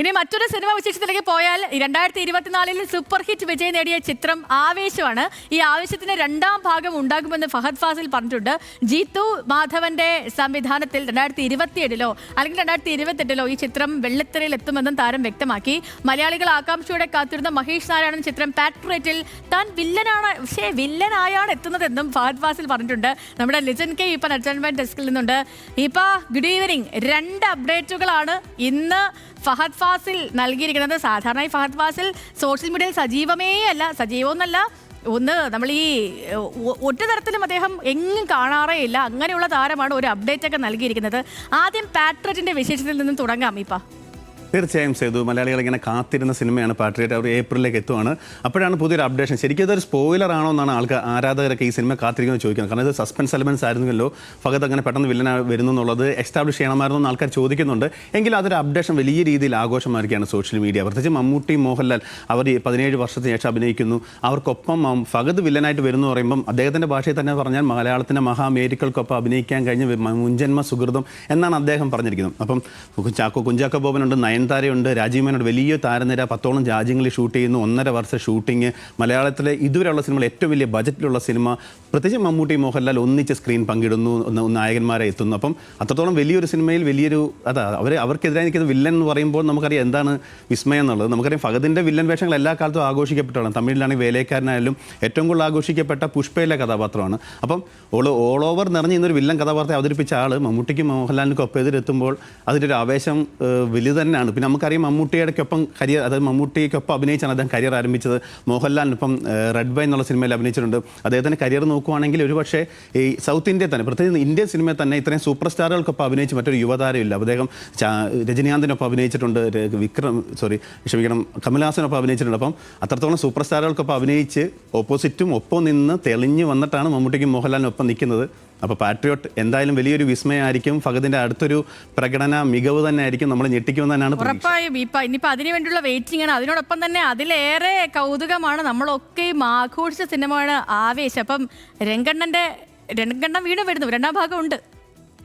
ഇനി മറ്റൊരു സിനിമ വിശേഷത്തിലേക്ക് പോയാൽ രണ്ടായിരത്തി ഇരുപത്തിനാലിൽ സൂപ്പർ ഹിറ്റ് വിജയം നേടിയ ചിത്രം ആവേശമാണ്. ഈ ആവേശത്തിന്റെ രണ്ടാം ഭാഗം ഉണ്ടാകുമെന്ന് ഫഹദ് ഫാസിൽ പറഞ്ഞിട്ടുണ്ട്. ജീത്തു മാധവന്റെ സംവിധാനത്തിൽ രണ്ടായിരത്തി ഇരുപത്തിയേഴിലോ അല്ലെങ്കിൽ രണ്ടായിരത്തി ഇരുപത്തെട്ടിലോ ഈ ചിത്രം വെള്ളിത്തിരയിൽ എത്തുമെന്നും താരം വ്യക്തമാക്കി. മലയാളികൾ ആകാംക്ഷയോടെ കാത്തിരുന്ന മഹേഷ് നാരായണൻ ചിത്രം പാട്രേറ്റിൽ താൻ വില്ലനാണ് പക്ഷേ വില്ലനായാണ് എത്തുന്നതെന്നും ഫഹദ് ഫാസിൽ പറഞ്ഞിട്ടുണ്ട്. നമ്മുടെ ലിജൻ കെ ഇപ്പം അഡ്ജൻമെന്റ് ഡെസ്കിൽ നിന്നുണ്ട്. ഇപ്പൊ ഗുഡ് ഈവനിങ് രണ്ട് അപ്ഡേറ്റുകളാണ് ഇന്ന് ഫഹദ് ഫാസിൽ നൽകിയിരിക്കുന്നത്. സാധാരണ ഈ ഫഹദ് ഫാസിൽ സോഷ്യൽ മീഡിയയിൽ സജീവമേ അല്ല. സജീവമൊന്നല്ല. ഒന്ന് നമ്മൾ ഈ ഒറ്റ തരത്തിലും അദ്ദേഹം എങ്ങും കാണാറേ ഇല്ല. അങ്ങനെയുള്ള താരമാണ് ഒരു അപ്ഡേറ്റ് ഒക്കെ നൽകിയിരിക്കുന്നത്. ആദ്യം പാട്രറ്റിന്റെ വിശേഷത്തിൽ നിന്നും തുടങ്ങാം ഇപ്പ. തീർച്ചയായും സേതു മലയാളികൾ ഇങ്ങനെ കാത്തിരുന്ന സിനിമയാണ് പാട്രിയറ്റ് അവർ ഏപ്രിലേക്ക് എത്തുവാണ്. അപ്പോഴാണ് പുതിയൊരു അപ്ഡേഷൻ ശരിക്കും അതൊരു സ്പോയിലർ ആണോ എന്നാണ് ആൾക്കാർ ആരാധകരൊക്കെ ഈ സിനിമ കാത്തിരിക്കുന്നത് ചോദിക്കുന്നത്. കാരണം ഇത് സസ്പെൻസ് എലമെൻസ് ആയിരുന്നല്ലോ. ഫഗത് അങ്ങനെ പെട്ടെന്ന് വില്ലന വരുന്നു എന്നുള്ളത് എസ്റ്റാബ്ലിഷ് ചെയ്യണമായിരുന്നു എന്ന് ആൾക്കാർ ചോദിക്കുന്നുണ്ട്. എങ്കിലും അതൊരു അപ്ഡേഷൻ വലിയ രീതിയിൽ ആഘോഷമായിരിക്കുകയാണ് സോഷ്യൽ മീഡിയ പ്രത്യേകിച്ച് മമ്മൂട്ടി മോഹൻലാൽ അവർ പതിനേഴ് വർഷത്തിന് ശേഷം അഭിനയിക്കുന്നു. അവർക്കൊപ്പം ഫകത് വില്ലനായിട്ട് വരുന്നു പറയുമ്പം അദ്ദേഹത്തിന്റെ ഭാഷയിൽ തന്നെ പറഞ്ഞാൽ മലയാളത്തിന്റെ മഹാമേരിക്കൾക്കൊപ്പം അഭിനയിക്കാൻ കഴിഞ്ഞ മുൻജന്മ സുഹൃതം എന്നാണ് അദ്ദേഹം പറഞ്ഞിരിക്കുന്നത്. അപ്പം ചാക്കോ കുഞ്ചാക്കോ ബോബനുണ്ട് നയൻതാരയുണ്ട് രാജീവ് മേനോട് വലിയ താരനിര. പത്തോളം രാജ്യങ്ങളിൽ ഷൂട്ട് ചെയ്യുന്നു. ഒന്നര വർഷം ഷൂട്ടിങ്. മലയാളത്തിലെ ഇതുവരെയുള്ള സിനിമകൾ ഏറ്റവും വലിയ ബജറ്റിലുള്ള സിനിമ പ്രത്യേകിച്ച് മമ്മൂട്ടി മോഹൻലാൽ ഒന്നിച്ച് സ്ക്രീൻ പങ്കിടുന്നു നായകന്മാരെ എത്തുന്നു. അപ്പം അത്രത്തോളം വലിയൊരു സിനിമയിൽ വലിയൊരു അതാ അവർ അവർക്കെതിരായി നിൽക്കുന്ന വില്ലൻ എന്ന് പറയുമ്പോൾ നമുക്കറിയാം എന്താണ് വിസ്മയം എന്നുള്ളത്. നമുക്കറിയാം ഫഹദിന്റെ വില്ലൻ വേഷങ്ങൾ എല്ലാ കാലത്തും ആഘോഷിക്കപ്പെട്ടതാണ് തമിഴിലാണെങ്കിൽ വേലക്കാരനായാലും ഏറ്റവും കൂടുതൽ ആഘോഷിക്കപ്പെട്ട പുഷ്പയിലെ കഥാപാത്രമാണ്. അപ്പം ഓൾ ഓൾ ഓവർ നിറഞ്ഞ ഇന്നൊരു വില്ലൻ കഥാപാത്രത്തെ അവതരിപ്പിച്ച ആൾ മമ്മൂട്ടിക്കും മോഹൻലാലിനും ഒപ്പം എതിരെത്തുമ്പോൾ അതിന്റെ ഒരു ആവേശം വലുത് തന്നെയാണ്. പിന്നെ നമുക്കറിയാം മമ്മൂട്ടിയുടെക്കൊപ്പം കരിയർ അതായത് മമ്മൂട്ടിക്കൊപ്പം അഭിനയിച്ചാണ് അദ്ദേഹം കരിയർ ആരംഭിച്ചത്. മോഹൻലാലിനൊപ്പം റെഡ് ബൈ എന്നുള്ള സിനിമയിൽ അഭിനയിച്ചിട്ടുണ്ട്. അദ്ദേഹത്തിന്റെ കരിയർ നോക്കുവാണെങ്കിൽ ഒരു പക്ഷേ ഈ സൗത്ത് ഇന്ത്യ തന്നെ പ്രത്യേകിച്ച് ഇന്ത്യൻ സിനിമ തന്നെ ഇത്രയും സൂപ്പർ സ്റ്റാറുകൾക്കൊപ്പം അഭിനയിച്ച് മറ്റൊരു യുവതാരമില്ല. അദ്ദേഹം രജനീകാന്തിനൊപ്പം അഭിനയിച്ചിട്ടുണ്ട്. വിക്രം സോറി ക്ഷമിക്കണം കമൽഹാസനൊപ്പം അഭിനയിച്ചിട്ടുണ്ട്. അപ്പം അത്രത്തോളം സൂപ്പർ സ്റ്റാറുകൾക്കൊപ്പം അഭിനയിച്ച് ഓപ്പോസിറ്റും ഒപ്പം നിന്ന് തെളിഞ്ഞു വന്നിട്ടാണ് മമ്മൂട്ടിക്കും മോഹൻലാലിനൊപ്പം നിൽക്കുന്നത്. അപ്പോൾ പാട്രിയോട്ട് എന്തായാലും വലിയൊരു വിസ്മയമായിരിക്കും. ഫഗതിന്റെ അടുത്തൊരു പ്രകടന മികവ് തന്നെ ആയിരിക്കും നമ്മൾ ഞെട്ടിക്കുമെന്ന് തന്നെയാണ് പ്രതീക്ഷ. ഉറപ്പായും ഇപ്പൊ ഇനിയിപ്പോ അതിനു വേണ്ടിയുള്ള വെയിറ്റിംഗ് ആണ്. അതിനോടൊപ്പം തന്നെ അതിലേറെ കൗതുകമാണ് നമ്മളൊക്കെയും ആഘോഷിച്ച സിനിമയാണ് ആവേശം. അപ്പം രംഗണ്ണന്റെ രംഗണ്ണൻ വീണ്ടും വരുന്നു. രണ്ടാം ഭാഗം ഉണ്ട്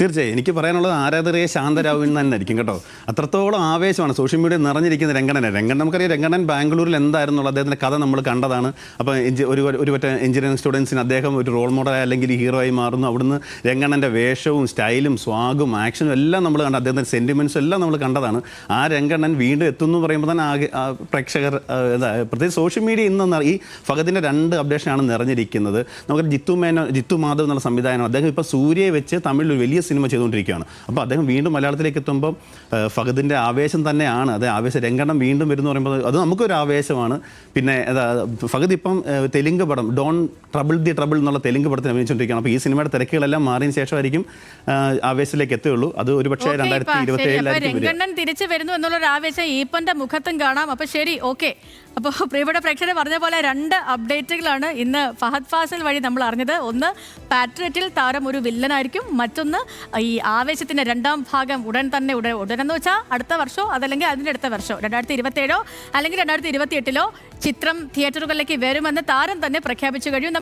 തീർച്ചയായും. എനിക്ക് പറയാനുള്ളത് ആരാധകരെ ശാന്തരാകും തന്നെ ആയിരിക്കും കേട്ടോ. അത്രത്തോളം ആവേശമാണ് സോഷ്യൽ മീഡിയ നിറഞ്ഞിരിക്കുന്ന രംഗണനെ. രംഗൺ നമുക്കറിയാം രംഗണൻ ബാംഗ്ലൂരിൽ എന്തായിരുന്നുള്ള അദ്ദേഹത്തിന്റെ കഥ നമ്മൾ കണ്ടതാണ്. അപ്പോൾ എഞ്ചി- ഒരു ഒരു പറ്റ എഞ്ചിനീയറിംഗ് സ്റ്റുഡൻസിന് അദ്ദേഹം ഒരു റോൾ മോഡൽ അല്ലെങ്കിൽ ഹീറോ ആയി മാറുന്നു. അവിടുന്ന് രംഗണന്റെ വേഷവും സ്റ്റൈലും സ്വാഗും ആക്ഷനും എല്ലാം നമ്മൾ കണ്ട അദ്ദേഹത്തിന്റെ സെന്റിമെന്റ്സും എല്ലാം നമ്മൾ കണ്ടതാണ്. ആ രംഗണ്ണൻ വീണ്ടും എത്തുന്നു പറയുമ്പോൾ തന്നെ ആകെ പ്രേക്ഷകർ പ്രത്യേകിച്ച് സോഷ്യൽ മീഡിയ ഇന്ന് ഈ ഫഗതിന്റെ രണ്ട് അപ്ഡേഷനാണ് നിറഞ്ഞിരിക്കുന്നത്. നമുക്ക് ജിത്തു മേനോ ജിത്തു മാധവ് എന്നുള്ള സംവിധാനം അദ്ദേഹം ഇപ്പോൾ സൂര്യയെ വെച്ച് തമിഴിൽ വലിയ സിനിമ ചെയ്തുകൊണ്ടിരിക്കുകയാണ്. അപ്പോൾ അദ്ദേഹം വീണ്ടും മലയാളത്തിലേക്ക് എത്തുമ്പോൾ ഫഹദിന്റെ ആവേശം തന്നെയാണ്. അത് ആവേശം രംഗണം വീണ്ടും വരുന്നു പറയുമ്പോൾ അത് നമുക്കൊരു ആവേശമാണ്. പിന്നെ ഫഹദ് ഇപ്പം തെലുങ്ക് പടം ഡോൺ ട്രബിൾ ദി ട്രബിൾ എന്നുള്ള തെലുങ്ക് പടത്തിന് അഭിനയിച്ചുകൊണ്ടിരിക്കുകയാണ്. അപ്പോൾ ഈ സിനിമയുടെ തിരക്കുകളെല്ലാം മാറിയതിന് ശേഷമായിരിക്കും ആവേശത്തിലേക്ക് എത്തുകയുള്ളൂ. അത് ഒരുപക്ഷേ പക്ഷേ രണ്ടായിരത്തി ഇരുപത്തി ഏഴിലായിരിക്കും തിരിച്ചു വരുന്നു എന്നുള്ള ഒരു ആവേശം ഈപ്പന്റെ മുഖത്തും കാണാം. അപ്പോൾ ശരി ഓക്കെ. അപ്പോൾ പ്രിയപ്പെട്ട പ്രേക്ഷകർ പറഞ്ഞ പോലെ രണ്ട് അപ്ഡേറ്റുകളാണ് ഇന്ന് ഫഹദ് ഫാസിൽ വഴി നമ്മൾ അറിഞ്ഞത്. ഒന്ന് പാട്രിയറ്റിൽ താരം ഒരു വില്ലനായിരിക്കും. മറ്റൊന്ന് ഈ ആവേശത്തിന്റെ രണ്ടാം ഭാഗം ഉടൻ തന്നെ ഉടൻ ഉടനെന്ന് വെച്ചാൽ അടുത്ത വർഷമോ അതല്ലെങ്കിൽ അതിന്റെ അടുത്ത വർഷമോ രണ്ടായിരത്തി ഇരുപത്തി ഏഴോ അല്ലെങ്കിൽ രണ്ടായിരത്തി ഇരുപത്തി എട്ടിലോ ചിത്രം തിയേറ്ററുകളിലേക്ക് വരുമെന്ന് താരം തന്നെ പ്രഖ്യാപിച്ചു കഴിയും